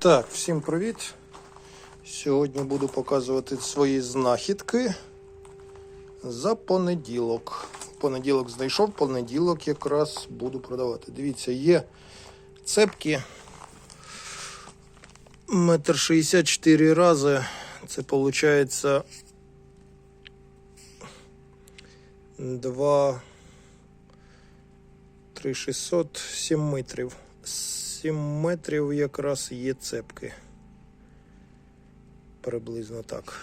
Так, всім привіт. Сьогодні буду показувати свої знахідки за понеділок. Понеділок знайшов, понеділок якраз буду продавати. Дивіться, є цепки. Метр шістдесят чотири рази. Це виходить 2 3600 7 метрів. 7 метрів якраз є цепки. Приблизно так.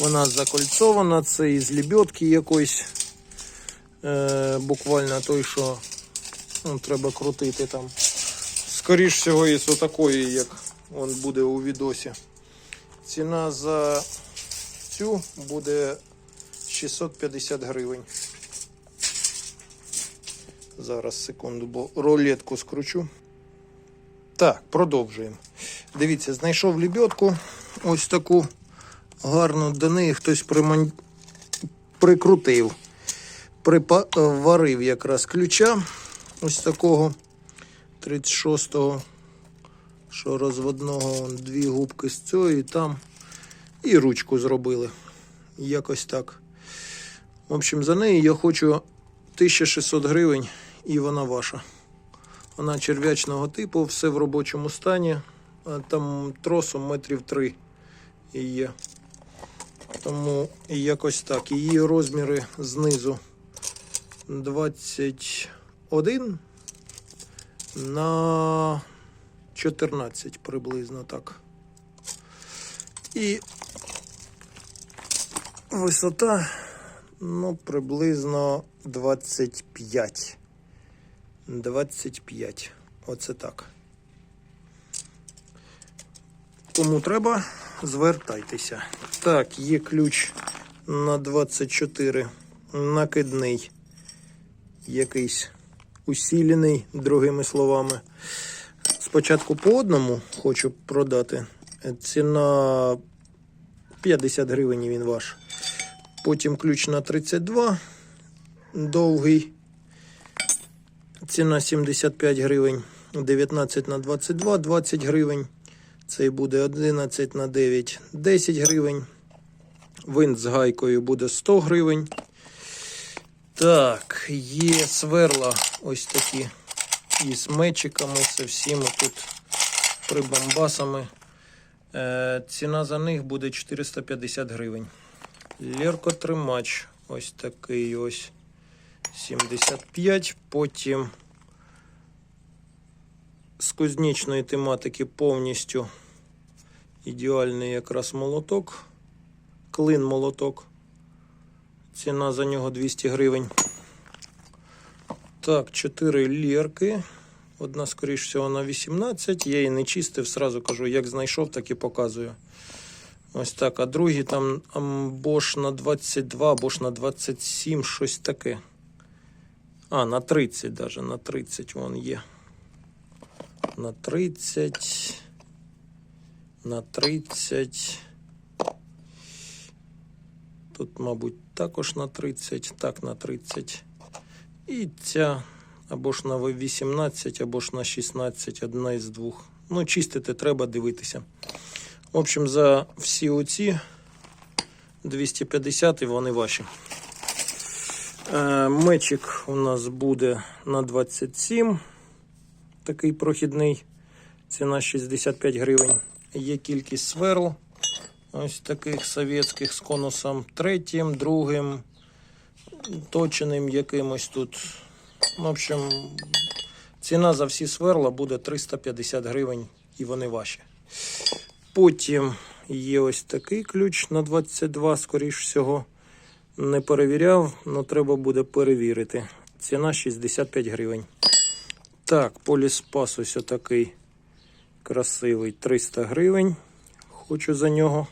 Вона закольцована, це із лебедки якоїсь. Е, буквально той, що ну, треба крутити там. Скоріш всього, із отакої, як он буде у відосі. Ціна за цю буде 650 гривень. Зараз секунду, бо рулетку скручу. Так, продовжуємо. Дивіться, знайшов лебедку. Ось таку гарну до неї хтось приман... прикрутив. Приварив якраз ключа. Ось такого 36-го, що розводного дві губки з цього і там. І ручку зробили. Якось так. В общем, за неї я хочу 1600 гривень і вона ваша. Вона черв'ячного типу, все в робочому стані. Там тросом метрів 3 є. Тому якось так. Її розміри знизу 21 на 14 приблизно так. І висота ну, приблизно 25. 25. Оце так. Кому треба, звертайтеся. Так, є ключ на 24 накидний, якийсь усілений, другими словами. Спочатку по одному хочу продати. Ціна 50 гривень він ваш. Потім ключ на 32 довгий. Ціна 75 гривень, 19 на 22, 20 гривень. Цей буде 11 на 9, 10 гривень. Винт з гайкою буде 100 гривень. Так, є сверла ось такі із мечиками, з всіми тут прибамбасами. Е, ціна за них буде 450 гривень. Леркотримач ось такий ось 75. Потім з кузнічної тематики повністю ідеальний якраз молоток. Клин молоток. Ціна за нього 200 гривень. Так, 4 лірки. Одна, скоріш всього, на 18. Я її не чистив, сразу кажу, як знайшов, так і показую. Ось так. А другі там або ж на 22, або на 27, щось таке. А, на 30 даже, на 30 вон є. На 30. На 30. Тут, мабуть, також на 30, так, на 30. І ця або ж на 18, або ж на 16, одна із двох. Ну, чистити треба дивитися. В общем, за всі оці 250 і вони ваші. Е, Мечик у нас буде на 27. Такий прохідний. Ціна 65 гривень. Є кількість сверл. Ось таких совєтських з конусом третім, другим, точеним якимось тут. В общем, ціна за всі сверла буде 350 гривень і вони ваші. Потім є ось такий ключ на 22, скоріш всього. Не перевіряв, але треба буде перевірити. Ціна 65 гривень. Так, поліспас ось отакий красивий 300 гривень. Хочу за нього.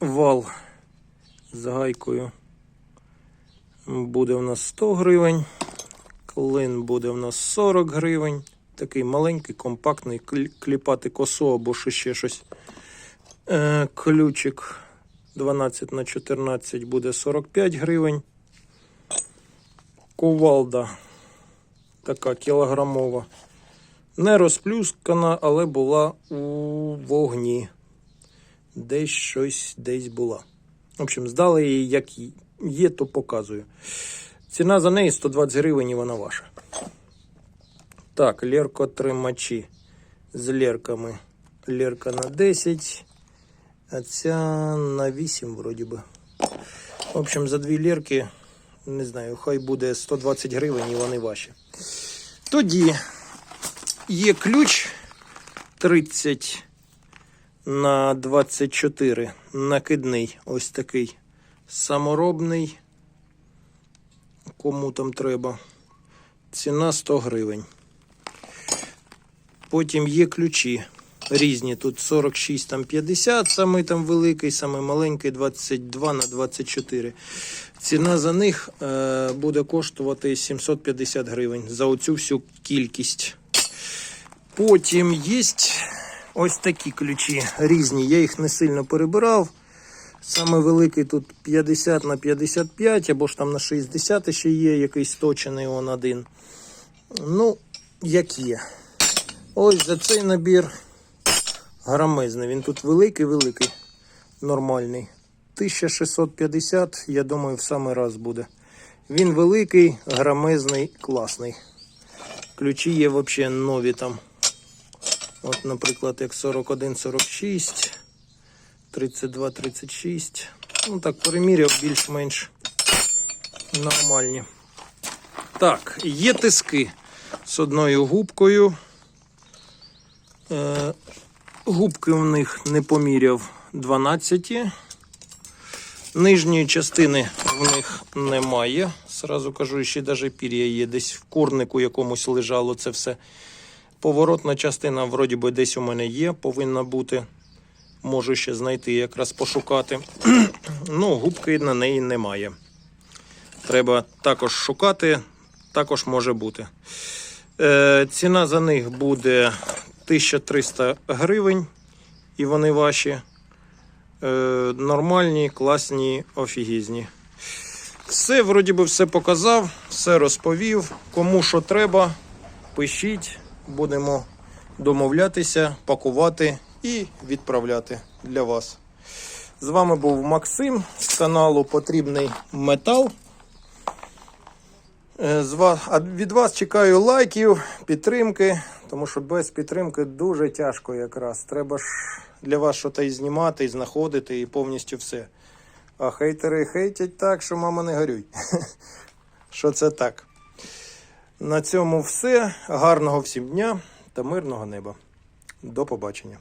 Вал з гайкою буде у нас 100 гривень. Клин буде у нас 40 гривень. Такий маленький, компактний, кліпати косу або ще щось. Е, ключик 12 на 14 буде 45 гривень. Кувалда така кілограмова Не розплюскана, але була у вогні. Десь щось десь була. В общем, здали її, як є, то показую. Ціна за неї 120 гривень і вона ваша. Так, леркотримачі з лерками. Лерка на 10, а ця на 8 вроді би. В общем, за дві лірки, не знаю, хай буде 120 гривень і вони ваші. Тоді є ключ 30 на 24 накидний, ось такий саморобний. Кому там треба. Ціна 100 гривень. Потім є ключі різні. Тут 46, там 50, самий там великий, самий маленький 22 на 24. Ціна за них е, буде коштувати 750 гривень за оцю всю кількість. Потім є ось такі ключі різні. Я їх не сильно перебирав. Саме великий тут 50 на 55, або ж там на 60 ще є якийсь точений он один. Ну, як є. Ось за цей набір грамезний. Він тут великий-великий, нормальний. 1650, я думаю, в самий раз буде. Він великий, грамезний, класний. Ключі є взагалі нові там. От, наприклад, як 41-46, 32-36. Ну так, переміряв більш-менш нормальні. Так, є тиски з одною губкою. Е, губки в них не поміряв 12. Нижньої частини в них немає. Сразу кажу, ще навіть пір'я є. Десь в курнику якомусь лежало це все. Поворотна частина, вроді би, десь у мене є, повинна бути. Можу ще знайти, якраз пошукати. ну, губки на неї немає. Треба також шукати, також може бути. Е, ціна за них буде 1300 гривень, і вони ваші. Е, нормальні, класні, офігізні. Все, вроді би, все показав, все розповів. Кому що треба, пишіть, будемо домовлятися, пакувати і відправляти для вас. З вами був Максим з каналу Потрібний Метал. Е, від вас чекаю лайків, підтримки, тому що без підтримки дуже тяжко якраз. Треба ж для вас щось і знімати, і знаходити, і повністю все. А хейтери хейтять так, що мама не горюй. Що це так. На цьому все. Гарного всім дня та мирного неба. До побачення.